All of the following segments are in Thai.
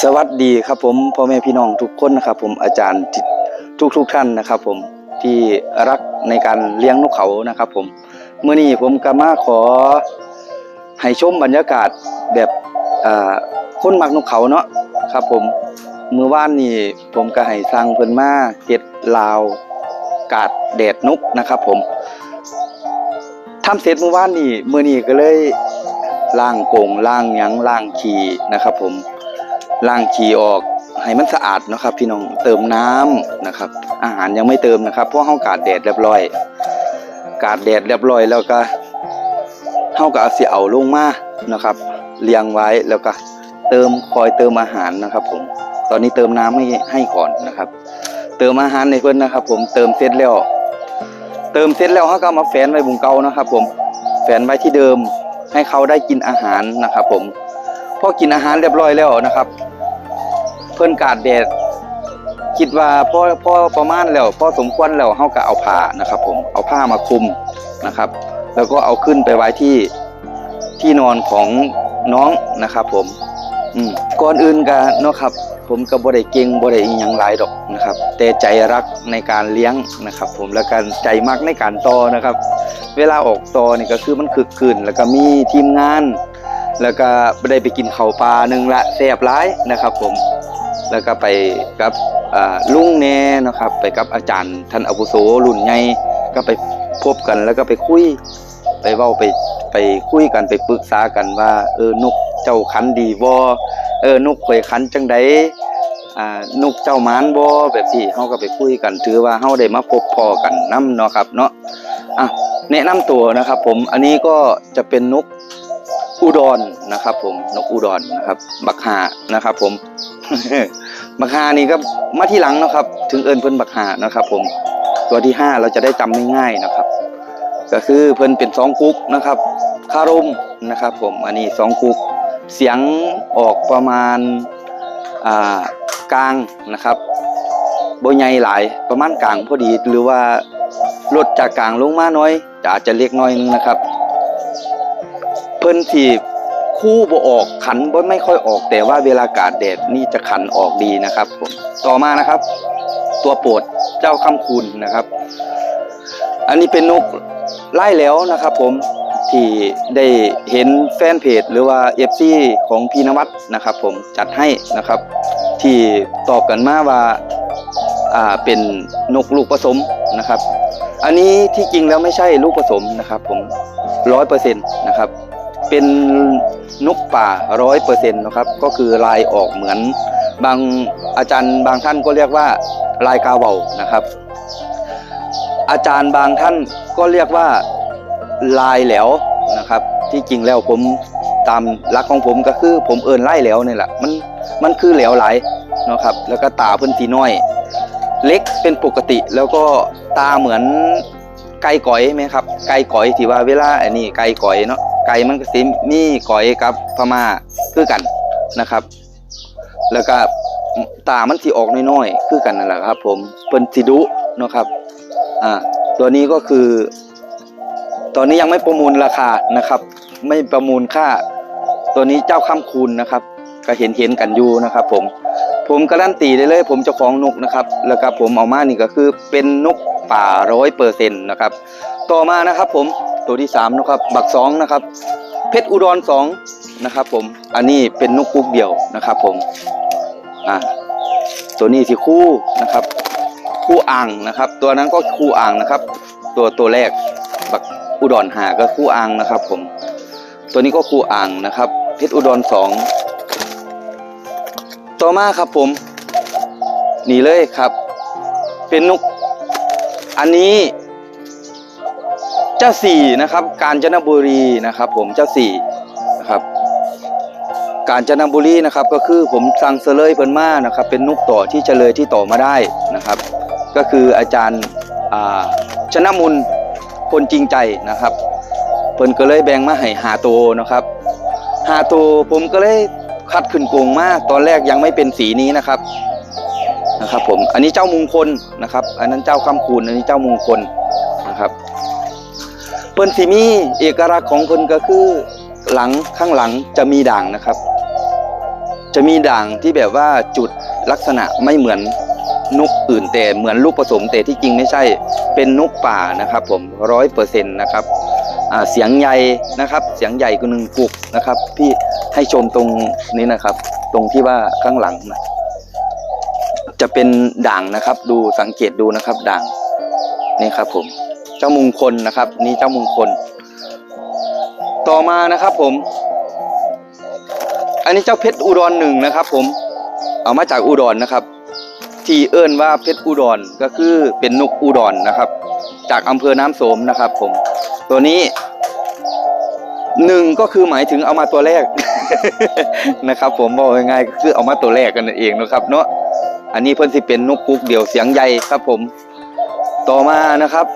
สวัสดีครับผมพ่อแม่พี่น้องทุกคนนะครับ ผมอาจารย์ทุกทุกท่านนะครับ ผมที่รักในการเลี้ยงนกเขานะครับ ผมเมื่อนี้ผมก็มาขอให้ชมบรรยากาศแบบอ่าคนมักนกเขาเนาะครับ ผมเมื่อวานนี้ผมก็ให้สร้างเพิ่นมาเฮ็ดลาวกาดแดดนกนะครับ ผมทำเสร็จเมื่อวานนี้เมื้อนี้ก็เลยล้างโกงล้างยังล้างขี้นะครับ ผม ล้างขี้ออกให้มันสะอาดนะครับ พี่น้องเติมน้ำนะครับ อาหารยังไม่เติมนะครับเพราะเฮากาดแดดเรียบร้อย กาดแดดเรียบร้อยแล้วก็เฮาก็เอาสิเอาลงมานะครับเรียงไว้แล้วก็เติมคอยเติมอาหารนะครับ ผม ตอนนี้เติมน้ำให้ให้ก่อนนะครับ เติมอาหารในเพิ่นนะครับ ผมเติมเสร็จแล้ว เติมเสร็จแล้วเฮาก็มาแฝนไว้บุงเก่านะครับ ผมแฝนไว้ที่เดิมให้เขาได้กินอาหารนะครับ ผม อกินอาหารเรียบร้อยแล้วนะครับ เพิ่นกาดแดดคิดว่าพอพอประมาณแล้วพอสมควรแล้วเฮาก็เอาผ้านะครับ ผมเอาผ้ามาคลุมนะครับ แล้วก็เอาขึ้นไปไว้ที่ที่นอนของน้องนะครับ ผมอืมก่อนอื่นก็เนาะครับ ผมก็บ่ได้เก่งบ่ได้อีหยังหลายดอกนะครับ แต่ใจรักในการเลี้ยงนะครับ ผมและการใจมักในการต่อนะครับ เวลาออกต่อนี่ก็คือมันคึกคืนแล้วก็มีทีมงาน แล้วก็ได้ไปกินเข้าปลาหนึ่งละแซ่บร้ายนะครับ ผม แล้วก็ไปกับลุงแน่นะครับ ไปกับอาจารย์ท่านอาวุโสรุ่นใหญ่ก็ไปพบกันแล้วก็ไปคุย ไปเว้าไปไปคุยกันไปปรึกษากันว่า เออนกเจ้าขันดีบ่เออนกข่อยขันจังไดอ่านกเจ้ามานบ่แบบนี้เฮาก็ไปคุยกัน ถือว่าเฮาได้มาพบพอกันนํเนาะครับ เนาะอะแนะนำตัวนะครับ ผมอันนี้ก็จะเป็นนก อุดรนะครับ ผมนกอุดรนะครับ บักหานะครับ ผม บักหานี่ก็มาที่หลังนะครับ ถึงเอิญเพิ่นบักหานะครับ ผมตัวที่ห้าเราจะได้จำง่ายๆนะครับ ก็คือเพิ่นเป็นสองกุ๊กนะครับคารมนะครับ ผมอันนี้สองกุ๊กเสียงออกประมาณกลางนะครับบ่ใหญ่หลายประมาณกลางพอดีหรือว่าลดจากกลางลงมาน้อยจะอาจจะเล็กน้อยนึงนะครับ พิ่นทีคู่บ่ออกขันบ่ไม่ค่อยออก แต่ว่าเวลากาดแดดนี่จะขันออกดีนะครับผมต่อมานะครับ ตัวโปรดเจ้าคำคูณนะครับ อันนี้เป็นนกไล่แล้วนะครับ ผมที่ได้เห็นแฟนเพจหรือว่า FC ของพีนวัดนะครับ ผมจัดให้นะครับ ที่ตอบกันมาว่าอ่าเป็นนกลูกผสมนะครับ อันนี้ที่จริงแล้วไม่ใช่ลูกผสมนะครับ ผมร้อยเปอร์เซ็นต์นะครับ เป็นนกป่าร้อยเปอร์เซ็นต์นะครับ ก็คือลายออกเหมือนบางอาจารย์บางท่านก็เรียกว่าลายกาเวานะครับ อาจารย์บางท่านก็เรียกว่าลายแหลวนะครับ ที่จริงแล้วผมตามหลักของผมก็คือผมเอินไล่แหลวนี่แหละมันมันคือแหลวไหลนะครับ แล้วก็ตาเพิ่นสีน้อย เล็กเป็นปกติแล้วก็ตาเหมือนไก่ก๋อยไหมครับ ไก่ก๋อยที่ว่าเวลาอันนี้ไก่ก๋อยเนาะ ไก่มันก็สิมีก๋อยกับพม่าคือกันนะครับ แล้วก็ตามันสิออกน้อยๆคือกันนั่นแหละครับ ผมเพิ่นสิดุนะครับอ่าตัวนี้ก็คือ ตอนนี้ยังไม่ประมูลราคานะครับ ไม่ประมูลค่า ตัวนี้เจ้าข้ามคูณนะครับ ก็เห็นเห็นกันอยู่นะครับ ผม ผมการันตีได้เลย ผมเจ้าของนกนะครับ แล้วก็ผมเอามานี่ก็คือเป็นนกป่าร้อยเปอร์เซ็นต์นะครับ ต่อมานะครับ ผม ตัวที่สามนะครับ บักสองนะครับ เพชรอุดรสองนะครับผม อันนี้เป็นนกกุ๊กเดี่ยวนะครับผม อ่า ตัวนี้ที่คู่นะครับ คู่อ่างนะครับ ตัวนั้นก็คู่อ่างนะครับ ตัวตัวแรก บักอุดรหาก็คู่อ่างนะครับ ผม ตัวนี้ก็คู่อ่างนะครับ เพชรอุดรสองต่อมาครับผม นี่เลยครับ เป็นนก อันนี้ เจ้าสี่นะครับ กาญจนบุรีนะครับ ผมเจ้าสี่นะครับ กาญจนบุรีนะครับ ก็คือผมสั่งเสลยเพิ่นมานะครับ เป็นนุกต่อที่เฉลยที่ต่อมาได้นะครับ ก็คืออาจารย์ชนะมุนคนจริงใจนะครับเพิ่นก็เลยแบ่งมาให้หาตัวนะครับหาตัวผมก็เลยคัดขึ้นโกงมากตอนแรกยังไม่เป็นสีนี้นะครับนะครับผมอันนี้เจ้ามงคลนะครับ อันนั้นเจ้าคำคูณอันนี้เจ้ามงคลน เพิ่นสีมีเอกลักษณ์ของเพิ่นก็คือหลังข้างหลังจะมีด่างนะครับ จะมีด่างที่แบบว่าจุดลักษณะไม่เหมือนนกอื่นแต่เหมือนลูกผสมแต่ที่จริงไม่ใช่เป็นนกป่านะครับ ผมร้อยเปอร์เซ็นต์นะครับเสียงใหญ่นะครับ เสียงใหญ่ก็หนึ่งกุกนะครับพี่ให้ชมตรงนี้นะครับ ตรงที่ว่าข้างหลังนะจะเป็นด่างนะครับ ดูสังเกตดูนะครับ ด่างนี่ครับผม เจ้ามงคลนะครับ นี่เจ้ามงคล ต่อมานะครับผม อันนี้เจ้าเพชรอุดรหนึ่งนะครับ ผม เอามาจากอุดรนะครับ ที่เอิ้นว่าเพชรอุดรก็คือเป็นนกอุดรนะครับ จากอำเภอน้ำโสมนะครับ ผม ตัวนี้หนึ่งก็คือหมายถึงเอามาตัวแรกนะครับ ผมบอกง่ายๆก็คือเอามาตัวแรกกันนั่นเองนะครับ เนาะอันนี้เพิ่นสิเป็นนกกุกเดี่ยวเสียงใหญ่ครับผม ต่อมานะครับ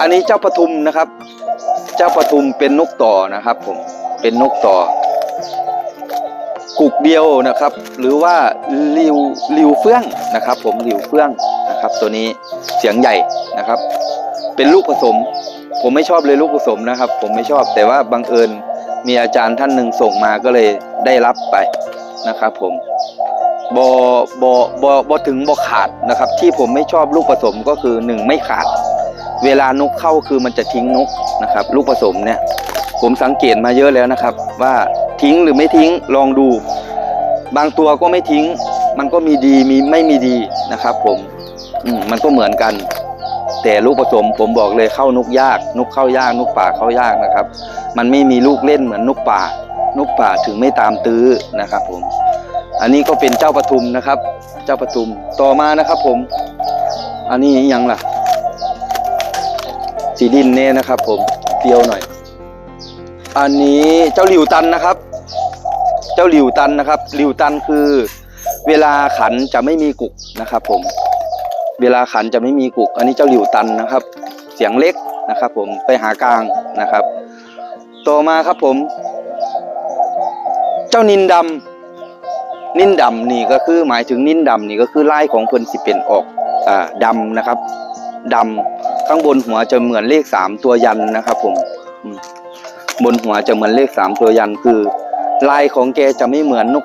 อันนี้เจ้าปทุมนะครับ เจ้าปทุมเป็นนกต่อนะครับผมเป็นนกต่อกุกเดียวนะครับ หรือว่าริวริวเฟื่องนะครับ ผมริวเฟื่องนะครับ ตัวนี้เสียงใหญ่นะครับ เป็นลูกผสม ผมไม่ชอบเลยลูกผสมนะครับ ผมไม่ชอบแต่ว่าบังเอิญมีอาจารย์ท่านหนึ่งส่งมาก็เลยได้รับไปนะครับ ผมบอบอบอบอถึงบอขาดนะครับ ที่ผมไม่ชอบลูกผสมก็คือหนึ่งไม่ขาด เวลานกเข้าคือมันจะทิ้งนกนะครับ ลูกผสมเนี่ย ผมสังเกตมาเยอะแล้วนะครับ ว่าทิ้งหรือไม่ทิ้งลองดู บางตัวก็ไม่ทิ้ง มันก็มีดีมีไม่มีดีนะครับ ผมอืมมันก็เหมือนกัน แต่ลูกผสมผมบอกเลยเข้านกยาก นกเข้ายากนกป่าเข้ายากนะครับ มันไม่มีลูกเล่นเหมือนนกป่า นกป่าถึงไม่ตามตื้อนะครับ ผม อันนี้ก็เป็นเจ้าปทุมนะครับ เจ้าปทุมต่อมานะครับ ผม อันนี้ยังล่ะ สีดินเน่นะครับ ผมเปรี้ยวหน่อย อันนี้เจ้าหลิวตันนะครับ เจ้าหลิวตันนะครับหลิวตันคือ เวลาขันจะไม่มีกุกนะครับ ผม เวลาขันจะไม่มีกุก อันนี้เจ้าหลิวตันนะครับ เสียงเล็กนะครับ ผมไปหากลางนะครับต่อมาครับผม เจ้านินดำนินดำนี่ก็คือหมายถึงนินดำนี่ก็คือลายของเพิ่นสิเป็นออกอ่าดำนะครับดำ ข้างบนหัวจะเหมือนเลขสามตัวยันนะครับ ผมบนหัวจะเหมือนเลขสามตัวยันคือ ลายของแกจะไม่เหมือนนก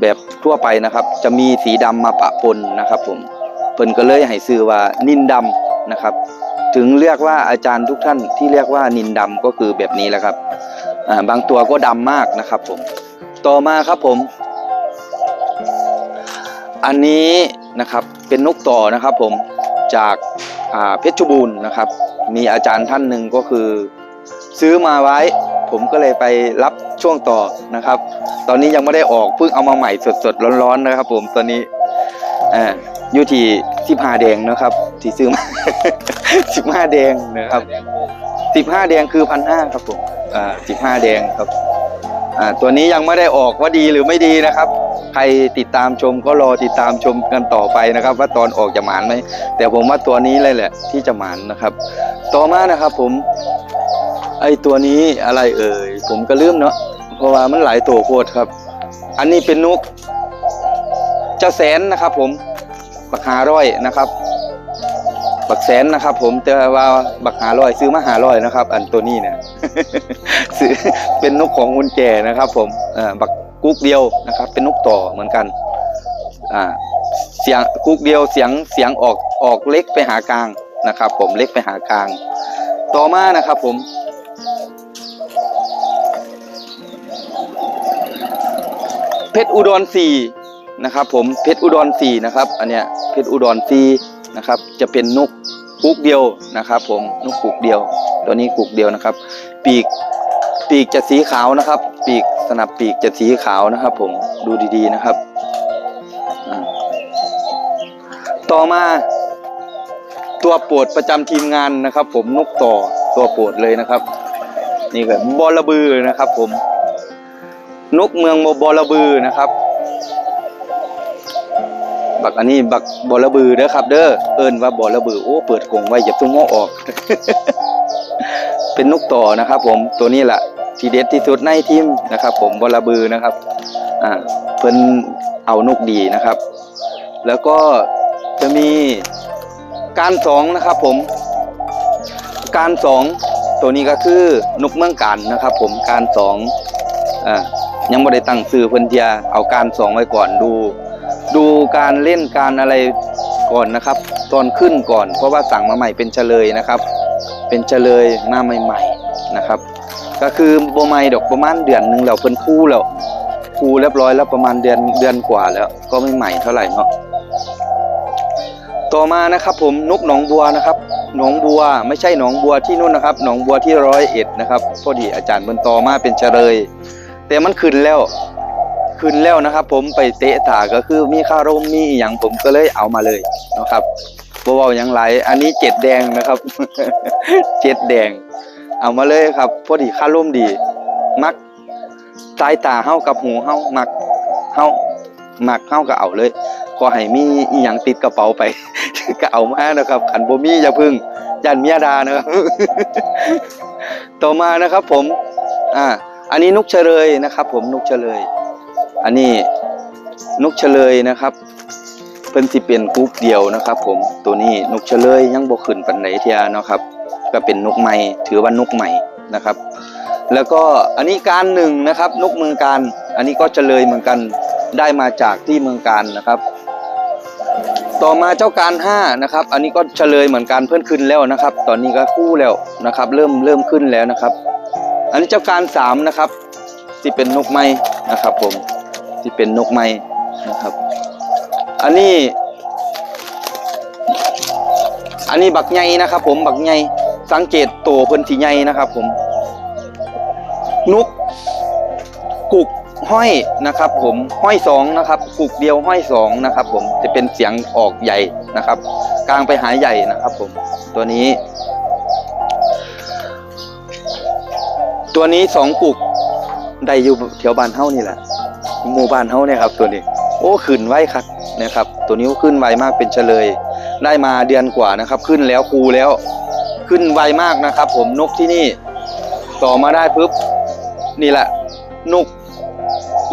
แบบทั่วไปนะครับ จะมีสีดำมาปะปนนะครับ ผมเพิ่นก็เลยให้ชื่อว่านินดำนะครับ ถึงเรียกว่าอาจารย์ทุกท่านที่เรียกว่านินดำก็คือแบบนี้แหละครับาบางตัวก็ดำมากนะครับ ผม ต่อมาครับผม อันนี้นะครับเป็นนกต่อนะครับ ผมจาก เพชรบูรณ์นะครับ มีอาจารย์ท่านหนึ่งก็คือ ซื้อมาไว้ ผมก็เลยไปรับช่วงต่อนะครับ ตอนนี้ยังไม่ได้ออกเพิ่งเอามาใหม่สดๆร้อนๆนะครับ ผมตอนนี้อ่าอยู่ที่สิบห้าแดงนะครับ ที่ซื้อมาสิบห้าแดงนะครับสิบห้าแดงคือพันห้าครับผมอ่าสิบห้าแดงครับอ่าตัวนี้ยังไม่ได้ออกว่าดีหรือไม่ดีนะครับ ใครติดตามชมก็รอติดตามชมกันต่อไปนะครับ ว่าตอนออกจะหมานไหมแต่ผมว่าตัวนี้เลยแหละที่จะหมานนะครับ ต่อมานะครับผม ไอตัวนี้อะไรเอ่ยผมก็ลืมเนาะเพราะว่ามันหลายตัวโพดครับ อันนี้เป็นนกเจ้าแสนนะครับ ผมบักหาร้อยนะครับบักแสนนะครับ ผมแต่ว่าบักหาร้อยซื้อมาหาร้อยนะครับ อันตัวนี้เนี่ยซื้อเป็นนกของคุณแก่นะครับ ผมอ่าบัก กุ๊กเดียวนะครับ เป็นนกต่อเหมือนกันอ่าเสียงกุ๊กเดียวเสียงเสียงออกออกเล็กไปหากลางนะครับ ผมเล็กไปหากลาง ต่อมานะครับผมเพชรอุดรสี่นะครับ ผมเพชรอุดรสี่นะครับ อันเนี้ยเพชรอุดรสี่นะครับ จะเป็นนกกุกเดียวนะครับผมนกกุกเดียว ตัวนี้กุกเดียวนะครับ ปีกปีกจะสีขาวนะครับ ปีก สนับปีกจะสีขาวนะครับ ผมดูดีๆนะครับ ต่อมา ตัวโปรดประจำทีมงานนะครับ ผมนกต่อตัวโปรดเลยนะครับ นี่ก็บอระบือนะครับ ผม นกเมืองโมบอระบือนะครับ บักอันนี้บักบอระบือเด้อครับ เด้อเอิ้นว่าบอระบือโอ้เปิดกรงไว้อย่าตุ้มโมออก เป็นนกต่อนะครับ ผมตัวนี้แหละ ทีเด็ดที่สุดในทีมนะครับ ผมบอระบือนะครับอ่าเพิ่นเอานกดีนะครับ แล้วก็จะมีการสองนะครับผม การสองตัวนี้ก็คือนกเมืองกันนะครับ ผมการสองอ่ายังไม่ได้ตั้งซื้อเพิ่นเทียเอาการสองไว้ก่อนดู ดูการเล่นการอะไรก่อนนะครับ ตอนขึ้นก่อน เพราะว่าสั่งมาใหม่เป็นเฉลยนะครับ เป็นเฉลยมาใหม่ ๆนะครับ ก็คือโบใหม่ดอกประมาณเดือนหนึ่งแล้วเพิ่นคู่แล้วคู่เรียบร้อยแล้วประมาณเดือนเดือนกว่าแล้ว ก็ไม่ใหม่เท่าไหร่เนาะต่อมานะครับผมนกหนองบัวนะครับ หนองบัวไม่ใช่หนองบัวที่นู่นนะครับ หนองบัวที่ร้อยเอ็ดนะครับพอดีอาจารย์บนตอมาเป็นเฉลยแต่มันขึ้นแล้วขึ้นแล้วนะครับ ผมไปเตะตาก็คือมีคารมมีอย่างผมก็เลยเอามาเลยนะครับบ่เว้าหยังหลายอันนี้เจ็ดแดงนะครับ เจ็ดแดง เอามาเลยครับพอดีค่าร่มดี มักสายตาเฮากับหูเฮามักเฮามักเฮาก็เอาเลยขอให้มีอีหยังติดกระเป๋าไป ก็เอามานะครับขันบ่มีอย่าพึ่งยันเมียดานะครับ ต่อมานะครับ ผม อ่า อันนี้นกเฉลยนะครับ ผมนกเฉลย อันนี้นกเฉลยนะครับเพิ่นสิเป็นกรุ๊ปเดียวนะครับ ผมตัวนี้นกเฉลยยังบ่ขึ้นปานใดเทียเนาะครับ ก็เป็นนกใหม่ถือว่านกใหม่นะครับ แล้วก็อันนี้การหนึ่งนะครับนกเมืองการอันนี้ก็เฉลยเหมือนกันได้มาจากที่เมืองการนะครับ ต่อมาเจ้าการห้านะครับ อันนี้ก็เฉลยเหมือนกันเพื่อนขึ้นแล้วนะครับ ตอนนี้ก็คู่แล้วนะครับ เริ่มเริ่มขึ้นแล้วนะครับ อันนี้เจ้าการสามนะครับที่เป็นนกไม้นะครับ ผมที่เป็นนกไม้นะครับ อันนี้ อันนี้บักใหญ่นะครับ ผมบักใหญ่ สังเกตตัวเพิ่นที่ใหญ่นะครับผม นุกกุกห้อยนะครับผมห้อยสองนะครับกุกเดียวห้อยสองนะครับผมจะเป็นเสียงออกใหญ่นะครับ กลางไปหาใหญ่นะครับผมตัวนี้ ตัวนี้สองกุกได้อยู่แถวบ้านเฮานี่แหละหมู่บ้านเฮ้าเนี่ยครับ ตัวนี้ โอ้ขึ้นไวครับนะครับ ตัวนี้ขึ้นไวมากเป็นเฉลย ได้มาเดือนกว่านะครับ ขึ้นแล้วครูแล้ว ขึ้นไวมากนะครับ ผมนกที่นี่ ต่อมาได้ปุ๊บนี่แหละนก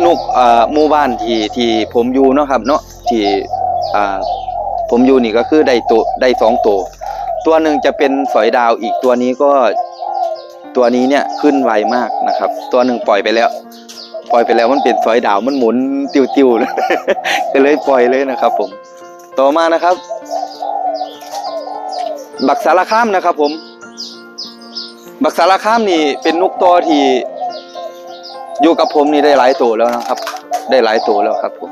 นกเอ่อหมู่บ้านที่ที่ผมอยู่เนาะครับ เนาะที่อ่าผมอยู่นี่ก็คือได้ตัวได้สองตัวตัวหนึ่งจะเป็นสอยดาวอีกตัวนี้ก็ตัวนี้เนี่ยขึ้นไวมากนะครับ ตัวหนึ่งปล่อยไปแล้ว ปล่อยไปแล้วมันเป็นสอยดาวมันหมุนติวๆเลยก็เลยปล่อยเลยนะครับ ผม ต่อมานะครับ บักสารข้ามนะครับ ผม บักสารข้ามนี่เป็นนกตัวที่อยู่กับผมนี่ได้หลายตัวแล้วนะครับ ได้หลายตัวแล้วครับ ผม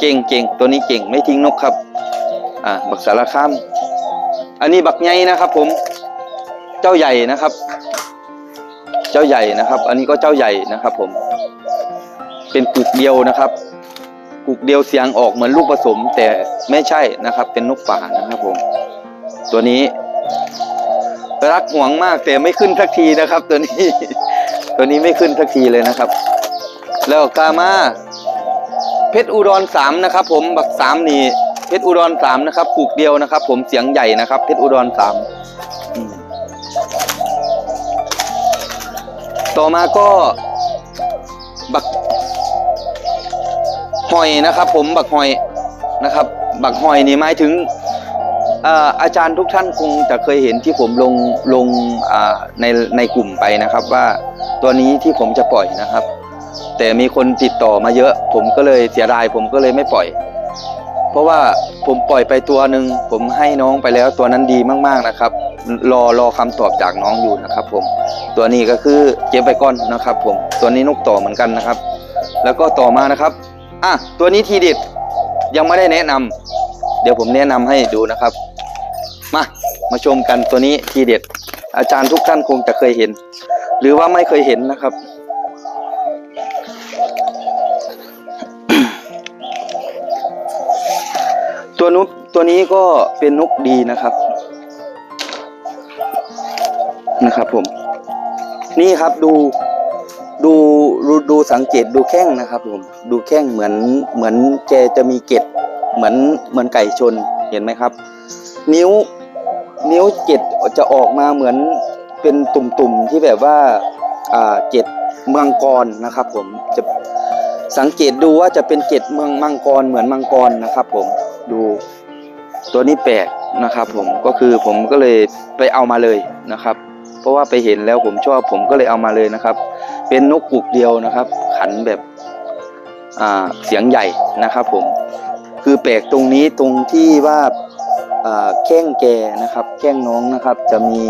เก่งเก่งตัวนี้เก่งไม่ทิ้งนกครับ อ่า บักสารข้าม อันนี้บักใหญ่นะครับ ผม เจ้าใหญ่นะครับ เจ้าใหญ่นะครับ อันนี้ก็เจ้าใหญ่นะครับ ผม เป็นกุกเดียวนะครับกุกเดียวเสียงออกเหมือนลูกผสม แต่ไม่ใช่นะครับ เป็นนกป่านะครับผม ตัวนี้ รักหวงมากแต่ไม่ขึ้นสักทีนะครับ ตัวนี้ ตัวนี้ไม่ขึ้นสักทีเลยนะครับ แล้วกามาเพชรอุดรสามนะครับ ผมบักสามนี่เพชรอุดรสามนะครับกุกเดียวนะครับ ผมเสียงใหญ่นะครับเพชรอุดรสามต่อมาก็บักหอยนะครับ ผมบักหอยนะครับ บักหอยนี่หมายถึง อาจารย์ทุกท่านคงจะเคยเห็นที่ผมลงลงในในกลุ่มไปนะครับ ว่าตัวนี้ที่ผมจะปล่อยนะครับ แต่มีคนติดต่อมาเยอะ ผมก็เลยเสียดายผมก็เลยไม่ปล่อย เพราะว่าผมปล่อยไปตัวหนึ่งผมให้น้องไปแล้วตัวนั้นดีมากๆนะครับ รอรอคำตอบจากน้องอยู่นะครับ ผมตัวนี้ก็คือเก็บไปก่อนนะครับ ผมตัวนี้นกต่อเหมือนกันนะครับ แล้วก็ต่อมานะครับอะตัวนี้ทีเด็ดยังไม่ได้แนะนำเดี๋ยวผมแนะนำให้ดูนะครับ มาชมกันตัวนี้ทีเด็ด อาจารย์ทุกท่านคงจะเคยเห็น หรือว่าไม่เคยเห็นนะครับ ตัวนุกตัวนี้ก็เป็นนกดีนะครับ นะครับผม นี่ครับดูดูดูดูสังเกตดูแข้งนะครับผมดูแข้งเหมือนเหมือนแกจะมีเกล็ดเหมือนเหมือนไก่ชนเห็นไหมครับ นิ้ว นิ้วเก็ดจะออกมาเหมือนเป็นตุ่มๆที่แบบว่าอ่าเก็ดเมืองกรนะครับ ผมจะสังเกตดูว่าจะเป็นเก็ดเมืองมังกรเหมือนมังกรนะครับ ผมดูตัวนี้แปลกนะครับ ผมก็คือผมก็เลยไปเอามาเลยนะครับ เพราะว่าไปเห็นแล้วผมชอบผมก็เลยเอามาเลยนะครับ เป็นนกกุกเดียวนะครับ ขันแบบอ่าเสียงใหญ่นะครับ ผมคือแปลกตรงนี้ตรงที่ว่า แข้งแกนะครับ แข้งน้องนะครับจะมี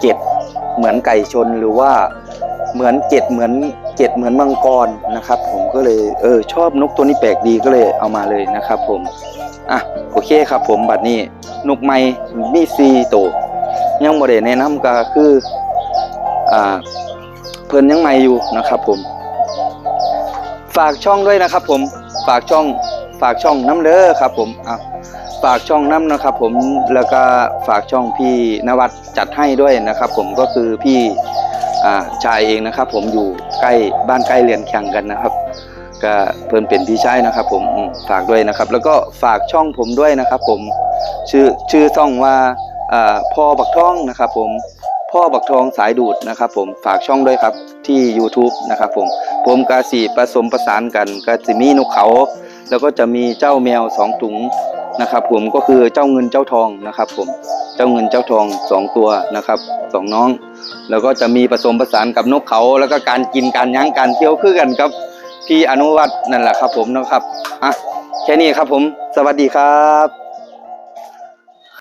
เก็ดเหมือนไก่ชนหรือว่าเหมือนเก็ดเหมือนเก็ดเหมือนมังกรนะครับ ผมก็เลยเออชอบนกตัวนี้แปลกดีก็เลยเอามาเลยนะครับ ผมอะโอเคครับ ผมบัดนี้นกไม้มีซีโตยังบ่ได้แนะนำก็คืออ่าเพิ่นยังใหม่อยู่นะครับ ผม ฝากช่องด้วยนะครับ ผมฝากช่องฝากช่องน้ำเด้อครับ ผมอะ ฝากช่องน้ำนะครับ ผมแล้วก็ฝากช่องพี่นวัดจัดให้ด้วยนะครับ ผมก็คือพี่ชายเองนะครับ ผมอยู่ใกล้บ้านใกล้เรียนแข่งกันนะครับ ก็เพิ่นเป็นพี่ชายนะครับ ผมฝากด้วยนะครับ แล้วก็ฝากช่องผมด้วยนะครับ ผมชื่อชื่อช่องว่าพ่อบักท่องนะครับ ผมพ่อบักทองสายดูดนะครับ ผมฝากช่องด้วยครับที่ YouTube นะครับ ผมผมกาสีผสมประสานกันก็จะมีนกเขา แล้วก็จะมีเจ้าแมวสองถุง นะครับ ผมก็คือเจ้าเงินเจ้าทองนะครับ ผมเจ้าเงินเจ้าทองสองตัวนะครับสองน้อง แล้วก็จะมีผสมประสานกับนกเขา แล้วก็การกินการยั้งการเที่ยวคือกันครับพี่อนุวัฒน์นั่นแหละครับ ผมนะครับอะแค่นี้ครับผม สวัสดีครับ